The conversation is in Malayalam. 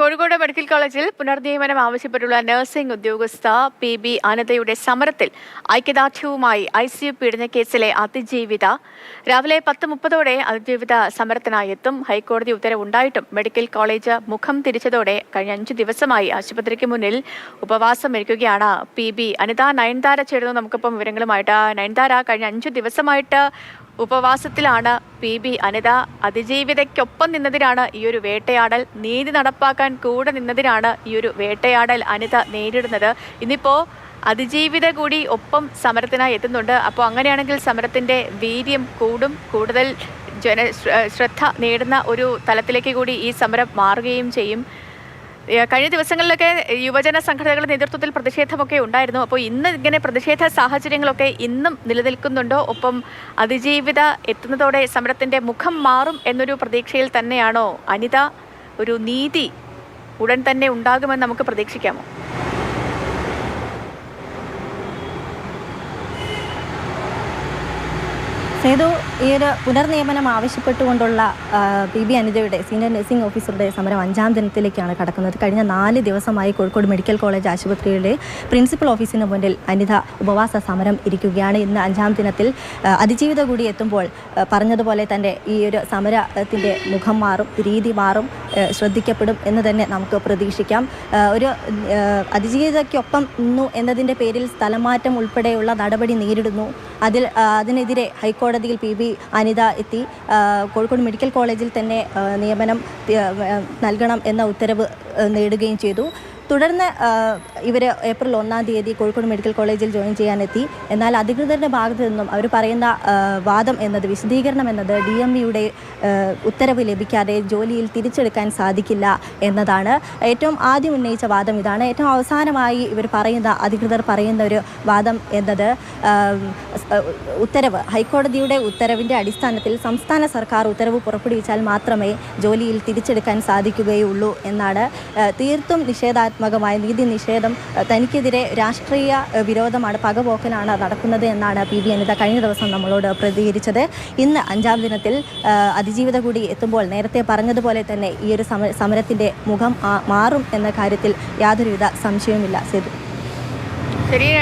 കോഴിക്കോട് മെഡിക്കൽ കോളേജിൽ പുനർനിയമനം ആവശ്യപ്പെട്ടുള്ള നഴ്സിംഗ് ഉദ്യോഗസ്ഥ പി ബി അനതയുടെ സമരത്തിൽ ഐക്യദാർഢ്യവുമായി ഐ സി യു പീഡനക്കേസിലെ അതിജീവിത. രാവിലെ പത്ത് മുപ്പതോടെ അതിജീവിത സമരത്തിനായി എത്തും. ഹൈക്കോടതി ഉത്തരവുണ്ടായിട്ടും മെഡിക്കൽ കോളേജ് മുഖം തിരിച്ചതോടെ കഴിഞ്ഞ അഞ്ച് ദിവസമായി ആശുപത്രിക്ക് മുന്നിൽ ഉപവാസം ഇരിക്കുകയാണ് പി ബി അനിത. നയൻതാര ചേരുന്നു. നമുക്കിപ്പം വിവരങ്ങളുമായിട്ട്. നയൻതാര കഴിഞ്ഞ അഞ്ചു ദിവസമായിട്ട് ഉപവാസത്തിലാണ് പി ബി അനിത. അതിജീവിതയ്ക്കൊപ്പം നിന്നതിനാണ് ഈ ഒരു വേട്ടയാടൽ. നീതി നടപ്പാക്കാൻ കൂടെ നിന്നതിനാണ് ഈ ഒരു വേട്ടയാടൽ അനിത നേരിടുന്നത്. ഇന്നിപ്പോൾ അതിജീവിത കൂടി ഒപ്പം സമരത്തിനായി എത്തുന്നുണ്ട്. അപ്പോൾ അങ്ങനെയാണെങ്കിൽ സമരത്തിന്റെ വീര്യം കൂടും. കൂടുതൽ ജന ശ്രദ്ധ നേടുന്ന ഒരു തലത്തിലേക്ക് കൂടി ഈ സമരം മാറുകയും ചെയ്യും. കഴിഞ്ഞ ദിവസങ്ങളിലൊക്കെ യുവജന സംഘടനകളുടെ നേതൃത്വത്തിൽ പ്രതിഷേധമൊക്കെ ഉണ്ടായിരുന്നു. അപ്പോൾ ഇന്ന് ഇങ്ങനെ പ്രതിഷേധ സാഹചര്യങ്ങളൊക്കെ ഇന്നും നിലനിൽക്കുന്നുണ്ടോ? ഒപ്പം അതിജീവിത എത്തുന്നതോടെ സമരത്തിന്റെ മുഖം മാറും എന്നൊരു പ്രതീക്ഷയിൽ തന്നെയാണോ? അനിത ഒരു നീതി ഉടൻ തന്നെ ഉണ്ടാകുമെന്ന് നമുക്ക് പ്രതീക്ഷിക്കാമോ? സേതു ഈ ഒരു പുനർനിയമനം ആവശ്യപ്പെട്ടുകൊണ്ടുള്ള പി ബി അനുജയുടെ സീനിയർ നഴ്സിംഗ് ഓഫീസറുടെ സമരം അഞ്ചാം ദിനത്തിലേക്കാണ് കടക്കുന്നത്. കഴിഞ്ഞ നാല് ദിവസമായി കോഴിക്കോട് മെഡിക്കൽ കോളേജ് ആശുപത്രിയുടെ പ്രിൻസിപ്പൽ ഓഫീസിന് മുന്നിൽ അനിത ഉപവാസ സമരം ഇരിക്കുകയാണ്. ഇന്ന് അഞ്ചാം ദിനത്തിൽ അതിജീവിത കൂടി എത്തുമ്പോൾ പറഞ്ഞതുപോലെ തന്നെ ഈ ഒരു സമരത്തിന്റെ മുഖം മാറും രീതി മാറും ശ്രദ്ധിക്കപ്പെടും എന്ന് തന്നെ നമുക്ക് പ്രതീക്ഷിക്കാം. ഒരു അതിജീവിതയ്ക്കൊപ്പം നിന്നു എന്നതിന്റെ പേരിൽ സ്ഥലമാറ്റം ഉൾപ്പെടെയുള്ള നടപടി നേരിടുന്നു. അതിൽ അതിനെതിരെ ഹൈക്കോടതിയിൽ പി ബി അനിത എത്തി. കോഴിക്കോട് മെഡിക്കൽ കോളേജിൽ തന്നെ നിയമനം നൽകണം എന്ന ഉത്തരവ് നേടുകയും ചെയ്തു. തുടർന്ന് ഇവർ ഏപ്രിൽ ഒന്നാം തീയതി കോഴിക്കോട് മെഡിക്കൽ കോളേജിൽ ജോയിൻ ചെയ്യാനെത്തി. എന്നാൽ അധികൃതരുടെ ഭാഗത്തു നിന്നും അവർ പറയുന്ന വാദം എന്നത് വിശദീകരണം എന്നത് ഡി എം ഇയുടെ ഉത്തരവ് ലഭിക്കാതെ ജോലിയിൽ തിരിച്ചെടുക്കാൻ സാധിക്കില്ല എന്നതാണ്. ഏറ്റവും ആദ്യം ഉന്നയിച്ച വാദം ഇതാണ്. ഏറ്റവും അവസാനമായി ഇവർ പറയുന്ന അധികൃതർ പറയുന്ന ഒരു വാദം എന്നത് ഉത്തരവ് ഹൈക്കോടതിയുടെ ഉത്തരവിന്റെ അടിസ്ഥാനത്തിൽ സംസ്ഥാന സർക്കാർ ഉത്തരവ് പുറപ്പെടുവിച്ചാൽ മാത്രമേ ജോലിയിൽ തിരിച്ചെടുക്കാൻ സാധിക്കുകയുള്ളൂ എന്നാണ്. തീർത്തും തീർത്തും നിഷേധാത്മകമായ നീതി നിഷേധം തനിക്കെതിരെ രാഷ്ട്രീയ വിരോധമാണ് പകപോക്കലാണ് നടക്കുന്നത് എന്നാണ് പി വി അനിത കഴിഞ്ഞ ദിവസം നമ്മളോട് പ്രതികരിച്ചത്. ഇന്ന് അഞ്ചാം ദിനത്തിൽ അതിജീവിത കൂടി എത്തുമ്പോൾ നേരത്തെ പറഞ്ഞതുപോലെ തന്നെ ഈ ഒരു സമ സമരത്തിന്റെ മുഖം മാറും എന്ന കാര്യത്തിൽ യാതൊരുവിധ സംശയവുമില്ല. സേതു.